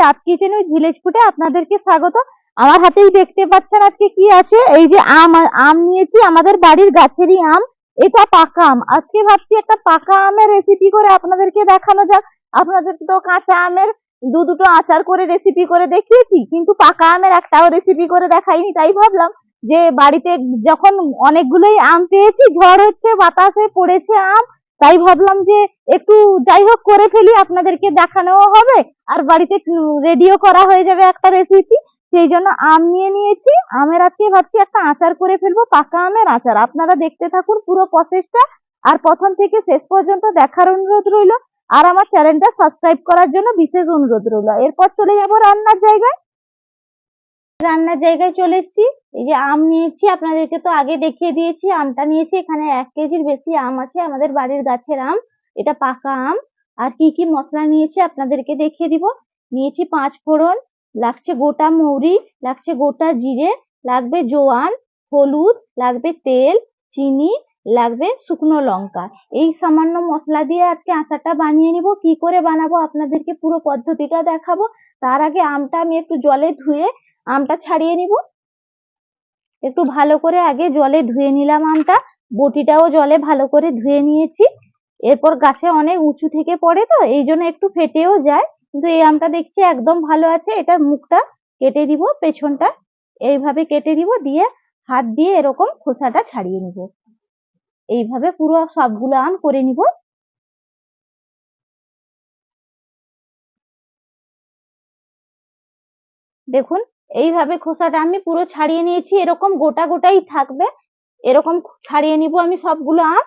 ডাব kitchen village ফুডে আপনাদেরকে স্বাগত। আমার হাতেই দেখতে পাচ্ছেন আজকে কি আছে? এই যে আম আম নিয়েছি, আমাদের বাড়ির গাছেরই আম, এটা পাকা আম। আজকে ভাবছি একটা পাকা আমের রেসিপি করে আপনাদেরকে দেখানো যাক। আপনাদের তো কাঁচা আমের দু দুটো আচার করে রেসিপি করে দেখিয়েছি, কিন্তু পাকা আমের একটাও রেসিপি করে দেখাইনি, তাই ভাবলাম যে বাড়িতে যখন অনেকগুলোই আম পেয়েছি, ঝড় হচ্ছে, বাতাসে পড়েছে আম তাই ভাবলাম যে একটু যাই হোক করে ফেলি, আপনাদেরকে দেখানোও হবে। আর বাড়িতে রেডিও করা হয়ে যাবে একটা রেসিপি সেই জন্য আম নিয়ে নিয়েছি। আমের আজকে ভাবছি একটা আচার করে ফেলব, পাকা আমের আচার। আপনারা দেখতে থাকুন পুরো প্রসেসটা আর প্রথম থেকে শেষ পর্যন্ত দেখার অনুরোধ রইল। আর আমার চ্যানেলটা সাবস্ক্রাইব করার জন্য বিশেষ অনুরোধ রইল। এরপর চলে যাব রান্নার জায়গায়। রান্নার জায়গায় চলে এসেছি। এই যে আম নিয়েছি, আপনাদেরকে তো আগে দেখিয়ে দিয়েছি। আমটা নিয়েছি, এখানে এক কেজির বেশি আম আছে, আমাদের বাড়ির গাছের আম। এটা পাকা আম। আর কি কি মশলা নিয়েছি আপনাদেরকে দেখিয়ে দিব। নিয়েছি পাঁচ ফোড়ন, লাগছে গোটা মৌরি, লাগছে গোটা জিরে, লাগবে জোয়ান, হলুদ, লাগবে তেল, চিনি, লাগবে শুকনো লঙ্কা। এই সামান্য মশলা দিয়ে আজকে আচারটা বানিয়ে নিব। কি করে বানাবো আপনাদেরকে পুরো পদ্ধতিটা দেখাবো। তার আগে আমটা আমি একটু জলে ধুয়ে আমটা ছাড়িয়ে নিব। একটু ভালো করে আগে জলে ধুয়ে নিলাম আমটা। বটিটাও জলে ভালো করে ধুয়ে নিয়েছি। এরপর গাছে অনেক উঁচু থেকে পড়ে তো, এই জন্য একটু ফেটেও যায়। কিন্তু এই আমটা দেখছি একদম ভালো আছে এটার মুখটা কেটে দিব, পেছনটা এইভাবে কেটে দিব, দিয়ে হাত দিয়ে এরকম খোসাটা ছাড়িয়ে নিব। এইভাবে পুরো সবগুলো আম করে নিব। দেখুন এইভাবে খোসাটা আমি পুরো ছাড়িয়ে নিয়েছি, এরকম গোটা গোটাই থাকবে। এরকম ছাড়িয়ে নিব আমি সবগুলো আম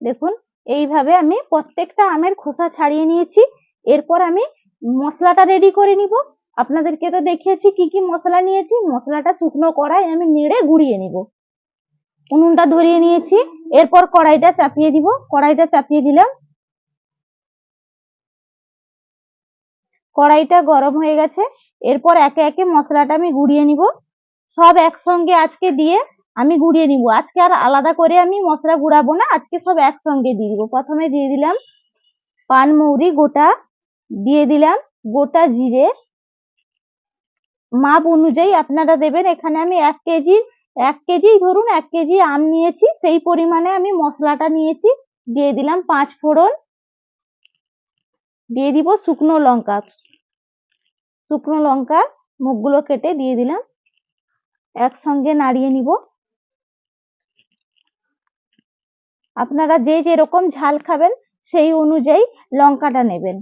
দেখুন, এইভাবে আমি প্রত্যেকটা আমের খোসা ছাড়িয়ে নিয়েছি। এরপর আমি মশলাটা রেডি করে নিব। আপনাদেরকে তো দেখিয়েছি কি কি মশলা নিয়েছি। মশলাটা শুকনো কড়াই আমি নেড়ে গুঁড়িয়ে নিব। উনুনটা ধরিয়ে নিয়েছি। এরপর কড়াইটা চাপিয়ে দিব। কড়াইটা চাপিয়ে দিলাম। কড়াইটা গরম হয়ে গেছে। এরপর একে একে মশলাটা আমি গুঁড়িয়ে নিব। সব একসঙ্গে আজকে দিয়ে আমি গুঁড়িয়ে নিব। আজকে আর আলাদা করে আমি মশলা গুঁড়াবো না, আজকে সব একসঙ্গে দিয়ে দিব। প্রথমে দিয়ে দিলাম পানমৌরি গোটা দিয়ে দিলাম গোটা জিরে। মাপ অনুযায়ী আপনারা দেবেন, এখানে আমি এক কেজি এক কেজি ধরুন এক কেজি আম নিয়েছি, সেই পরিমাণে আমি মশলাটা নিয়েছি। দিয়ে দিলাম পাঁচ ফোড়ন। দিয়ে দিব শুকনো লঙ্কা। শুকনো লঙ্কা মুখগুলো কেটে দিয়ে দিলাম। একসঙ্গে নাড়িয়ে নিব। আপনারা যে যেরকম ঝাল খাবেন সেই অনুযায়ী লঙ্কাটা নেবেন।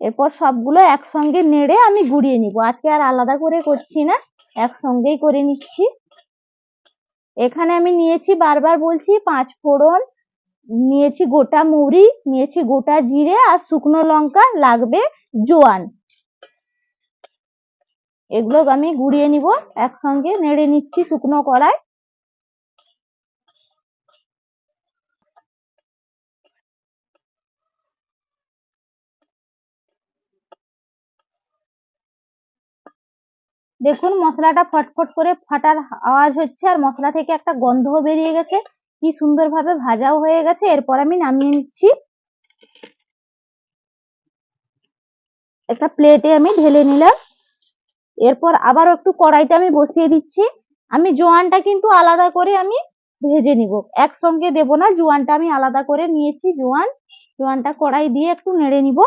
এরপর সবগুলো একসঙ্গে নেড়ে আমি গুঁড়িয়ে নিব। আজকে আর আলাদা করে করছি না, একসঙ্গেই করে নিচ্ছি। এখানে আমি নিয়েছি বারবার বলছি পাঁচ ফোড়ন নিয়েছি গোটা মৌরি নিয়েছি গোটা জিরে আর শুকনো লঙ্কা, লাগবে জোয়ান। এগুলো আমি গুঁড়িয়ে নিব, একসঙ্গে নেড়ে নিচ্ছি শুকনো কড়াই। দেখুন, মশলাটা ফটফট করে ফাটার আওয়াজ হচ্ছে আর মশলা থেকে একটা গন্ধও বেরিয়ে গেছে। কি সুন্দরভাবে ভাজাও হয়ে গেছে। এরপর আমি নামিয়ে নিচ্ছি। একটা প্লেটে আমি ঢেলে নিলাম। এরপর আবার একটু কড়াইতে আমি বসিয়ে দিচ্ছি। আমি জোয়ানটা কিন্তু আলাদা করে আমি ভেজে নিব। একসঙ্গে দেব না। জোয়ানটা আমি আলাদা করে নিয়েছি, জোয়ান। জোয়ানটা কড়াই দিয়ে একটু নেড়ে নিব।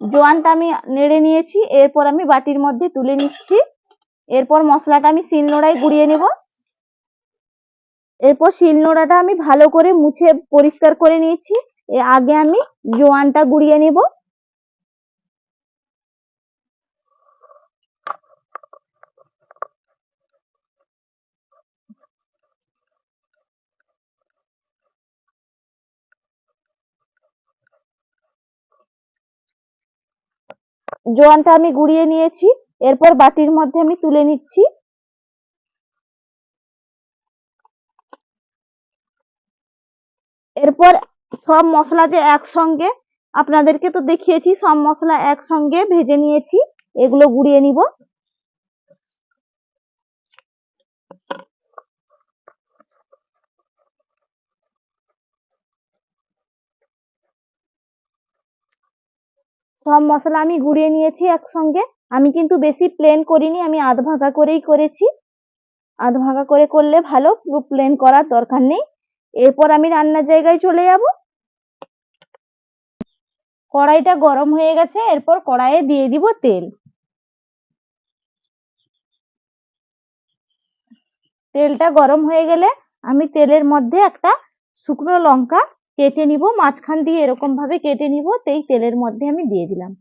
জোয়ানটা আমি নেড়ে নিয়েছি। এরপর আমি বাটির মধ্যে তুলে নিচ্ছি। এরপর মশলাটা আমি শিলনোড়ায় গুঁড়িয়ে নেব। এরপর শিলনোড়াটা আমি ভালো করে মুছে পরিষ্কার করে নিয়েছি। আগে আমি জোয়ানটা গুঁড়িয়ে নেব। জোয়ানটা আমি গুঁড়িয়ে নিয়েছি। এরপর বাটির মধ্যে আমি তুলে নিচ্ছি। এরপর সব মশলা যে একসঙ্গে, আপনাদেরকে তো দেখিয়েছি, সব মশলা একসঙ্গে ভেজে নিয়েছি। এগুলো গুঁড়িয়ে নিব। সব মশলা আমি গুঁড়িয়ে নিয়েছি একসঙ্গে। আমি কিন্তু বেশি প্লেন করিনি, আমি আধ ভাগা করেই করেছি। আধ ভাগা করে করলে ভালো পুরো প্লেন করার দরকার নেই। এরপর আমি রান্নার জায়গায় চলে যাব। কড়াইটা গরম হয়ে গেছে, এরপর কড়াইয়ে দিয়ে দিব তেল। তেলটা গরম হয়ে গেলে আমি তেলের মধ্যে একটা শুকনো লঙ্কা কেটে নিব, মাঝখান দিয়ে এরকম ভাবে কেটে নিব, সেই তেলের মধ্যে আমি দিয়ে দিলাম।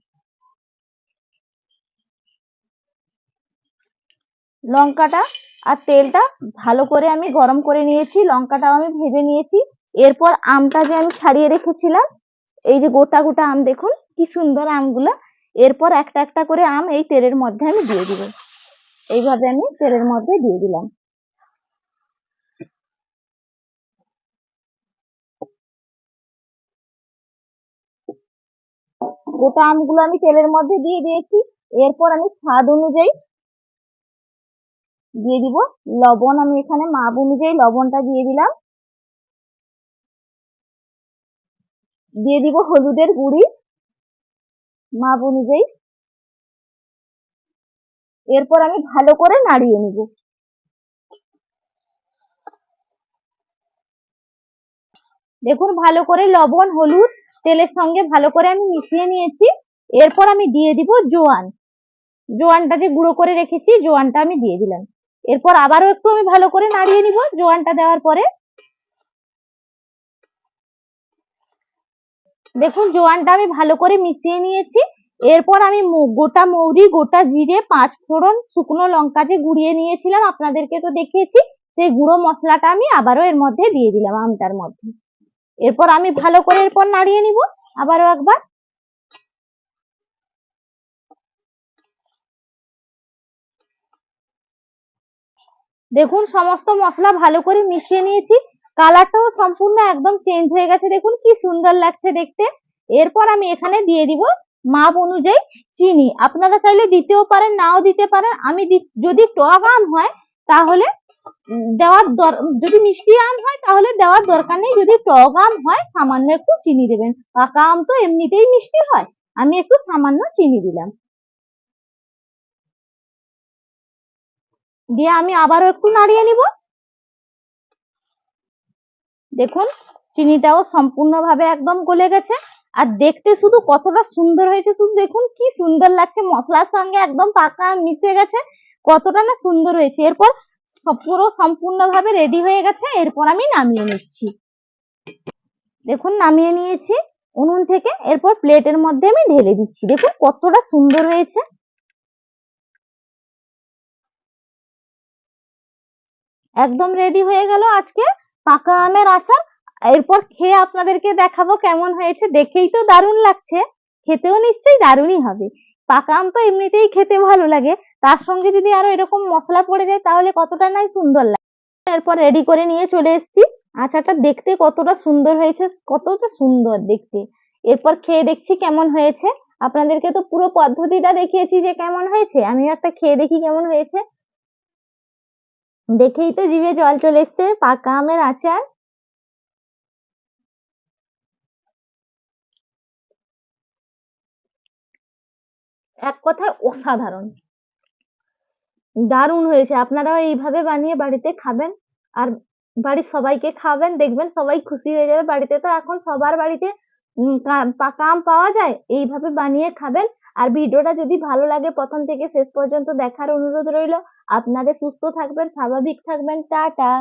লঙ্কাটা আর তেলটা ভালো করে আমি গরম করে নিয়েছি, লঙ্কাটাও আমি ভেজে নিয়েছি। এরপর আমটা যে আমি ছাড়িয়ে রেখেছিলাম, এই যে গোটা গোটা আম দেখুন, কি সুন্দর আমগুলো। এরপর একটা একটা করে আম এই তেলের মধ্যে আমি দিয়ে দিব। এইভাবে আমি তেলের মধ্যে দিয়ে দিলাম। গোটা আমগুলো আমি তেলের মধ্যে দিয়ে দিয়েছি। এরপর আমি স্বাদ অনুযায়ী দিয়ে দিব লবণ। আমি এখানে মাপ অনুযায়ী লবণটা দিয়ে দিলাম। দিয়ে দিব হলুদের গুঁড়ি মাপ অনুযায়ী। এরপর আমি ভালো করে নাড়িয়ে নিব। দেখুন, ভালো করে লবণ, হলুদ, তেলের সঙ্গে ভালো করে আমি মিশিয়ে নিয়েছি। এরপর আমি দিয়ে দিব জোয়ান। জোয়ানটা যে গুঁড়ো করে রেখেছি, জোয়ানটা আমি দিয়ে দিলাম। এরপর আবারও একটু আমি ভালো করে নাড়িয়ে নিব জোয়ানটা দেওয়ার পরে। দেখুন জোয়ানটা আমি ভালো করে মিশিয়ে নিয়েছি। এরপর আমি গোটা মৌরি, গোটা জিরে, পাঁচ ফোড়ন, শুকনো লঙ্কা যে গুঁড়িয়ে নিয়েছিলাম আপনাদেরকে তো দেখিয়েছি, সেই গুঁড়ো মশলাটা আমি আবারও এর মধ্যে দিয়ে দিলাম আমটার মধ্যে। এরপর আমি ভালো করে এরপর নাড়িয়ে নিব। আবারও একবার। দেখুন, সমস্ত মশলা ভালো করে মিশিয়ে নিয়েছি। কালারটাও সম্পূর্ণ একদম চেঞ্জ হয়ে গেছে। দেখুন, কি সুন্দর লাগছে দেখতে। এরপর আমি এখানে দিয়ে দিব মাপ অনুযায়ী চিনি। আপনারা চাইলে দিতেও পারেন, নাও দিতে পারেন। আমি যদি টক আম হয়, তাহলে দেওয়ার যদি মিষ্টি আম হয়, তাহলে দেওয়ার দরকার নেই। যদি টক আম হয়, সামান্য একটু চিনি দেবেন। পাকা আম তো এমনিতেই মিষ্টি হয়। আমি একটু সামান্য চিনি দিলাম। দিয়ে আমি আবারও একটু নাড়িয়ে নিব। দেখুন, চিনিটাও সম্পূর্ণভাবে একদম গলে গেছে। আর দেখতে শুধু কতটা সুন্দর হয়েছে, শুধু দেখুন কি সুন্দর লাগছে, মশলার সঙ্গে একদম পাকা মিশে গেছে, কতটা না সুন্দর হয়েছে। এরপর পুরো সম্পূর্ণভাবে রেডি হয়ে গেছে, এরপর আমি নামিয়ে নিচ্ছি। দেখুন, নামিয়ে নিয়েছি উনুন থেকে, এরপর প্লেটের মধ্যে আমি ঢেলে দিচ্ছি। দেখুন কতটা সুন্দর হয়েছে। একদম রেডি হয়ে গেল আজকে পাকা আমের আচার। এরপর খেয়ে আপনাদেরকে দেখাবো কেমন হয়েছে। দেখেই তো দারুণ লাগছে। খেতেও নিশ্চয়ই দারুণই হবে। পাকা আম তো এমনিতেই খেতে ভালো লাগে। তার সঙ্গে যদি আরও এরকম মশলা পড়ে যায়, তাহলে কতটা নাই সুন্দর লাগে। এরপর রেডি করে নিয়ে চলে এসেছি। আচারটা দেখতে কতটা সুন্দর হয়েছে, কতটা সুন্দর দেখতে। এরপর খেয়ে দেখছি কেমন হয়েছে। আপনাদেরকে তো পুরো পদ্ধতিটা দেখিয়েছি যে কেমন হয়েছে। আমিও একটা খেয়ে দেখি কেমন হয়েছে। দেখেই তো জিভে জল চলে এসছে, পাকা আমের আচার। এক কথায় অসাধারণ। দারুণ হয়েছে। আপনারাও এইভাবে বানিয়ে বাড়িতে খাবেন আর বাড়ির সবাইকে খাবেন, দেখবেন সবাই খুশি হয়ে যাবে। বাড়িতে তো এখন সবার বাড়িতে পাকা আম পাওয়া যায়, এইভাবে বানিয়ে খাবেন। আর ভিডিওটা যদি ভালো লাগে, প্রথম থেকে শেষ পর্যন্ত দেখার অনুরোধ রইল। আপনাদের সুস্থ থাকবেন স্বাভাবিক থাকবেন টাটা।